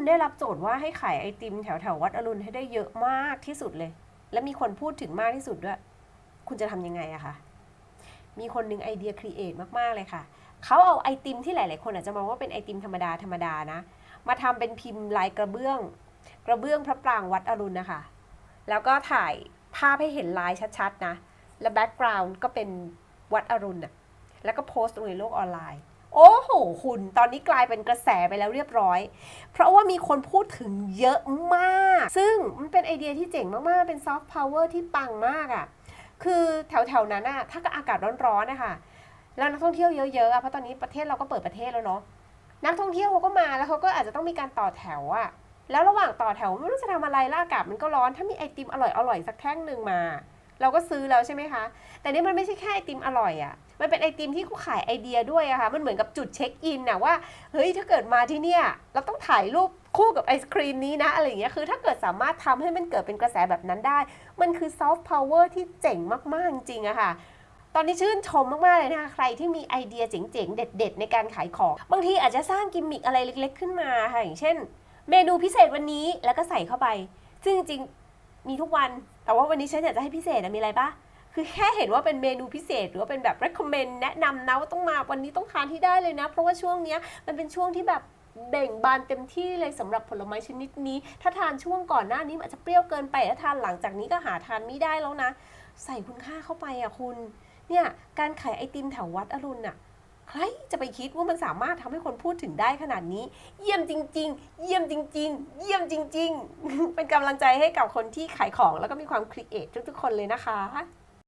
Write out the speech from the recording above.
คุณได้รับโจทย์ว่าให้ขายไอติมแถวแถววัดอรุณให้ได้เยอะมากที่สุดเลย และมีคนพูดถึงมากที่สุดด้วย คุณจะทำยังไงอะคะ มีคนหนึ่งไอเดียครีเอทมากๆเลยค่ะ เขาเอาไอติมที่หลาย ๆ คนอาจจะมองว่าเป็นไอติมธรรมดาธรรมดานะ มาทำเป็นพิมพ์ลายกระเบื้อง กระเบื้องพระปรางวัดอรุณนะคะ แล้วก็ถ่ายภาพให้เห็นลายชัด ๆ นะ แล้วแบ็กกราวน์ก็เป็นวัดอรุณอะแล้วก็โพสต์ลงในโลกออนไลน์ โอ้โหคุณตอนนี้กลายเป็นกระแสไปแล้วเรียบร้อย เพราะว่ามีคนพูดถึงเยอะมาก ซึ่งมันเป็นไอเดียที่เจ๋งมากๆ เป็นซอฟต์พาวเวอร์ที่ปังมากอะ่ะ คือแถวๆนั้นอะถ้าอากาศร้อนๆนะคะแล้วนักท่องเที่ยวเยอะๆอะเพราะตอนนี้ประเทศเราก็เปิดประเทศแล้วเนาะนักท่องเที่ยวเขาก็มาแล้วเขาก็อาจจะต้องมีการต่อแถวอะแล้วระหว่างต่อแถวไม่รู้จะทำอะไรล้วอากาศมันก็ร้อนถ้ามีไอติมอร่อยๆสักแท่งหนึ่งมา เราก็ซื้อแล้วใช่ไหมคะ แต่นี่มันไม่ใช่แค่ไอติมอร่อยอะมันเป็นไอติมที่เขาขายไอเดียด้วยอะค่ะ มันเหมือนกับจุดเช็คอินนะว่า เฮ้ย ถ้าเกิดมาที่เนี่ย เราต้องถ่ายรูปคู่กับไอศครีมนี้นะ อะไรอย่างเงี้ย คือถ้าเกิดสามารถทำให้มันเกิดเป็นกระแสแบบนั้นได้ มันคือซอฟต์พาวเวอร์ที่เจ๋งมาก ๆ จริงอะค่ะตอนนี้ชื่นชมมาก ๆ เลยนะคะ ใครที่มีไอเดียเจ๋ง ๆ เด็ด ๆ ในการขายของ บางทีอาจจะสร้างกิมมิคอะไรเล็ก ๆ ขึ้นมาค่ะ อย่างเช่น เมนูพิเศษวันนี้แล้วก็ใส่เข้าไป ซึ่งจริง มีทุกวัน แต่ว่าวันนี้ฉันอยากจะให้พิเศษนะมีอะไรปะคือแค่เห็นว่าเป็นเมนูพิเศษ หรือว่าเป็นแบบ recommend แนะนำนะว่าต้องมาวันนี้ต้องทานที่ได้เลยนะ เพราะว่าช่วงเนี้ยมันเป็นช่วงที่แบบเบ่งบานเต็มที่เลยสำหรับผลไม้ชนิดนี้ ถ้าทานช่วงก่อนหน้านี้อาจจะเปรี้ยวเกินไปถ้าทานหลังจากนี้ก็หาทานไม่ได้แล้วนะ ใส่คุณค่าเข้าไปอะคุณ เนี่ยการขายไอติมแถววัดอรุณอะ ใครจะไปคิดว่ามันสามารถทำให้คนพูดถึงได้ขนาดนี้ เยี่ยมจริง ๆ เยี่ยมจริง ๆ เยี่ยมจริง ๆ เป็นกำลังใจให้กับคนที่ขายของแล้วก็มีความครีเอททุกๆ คนเลยนะคะ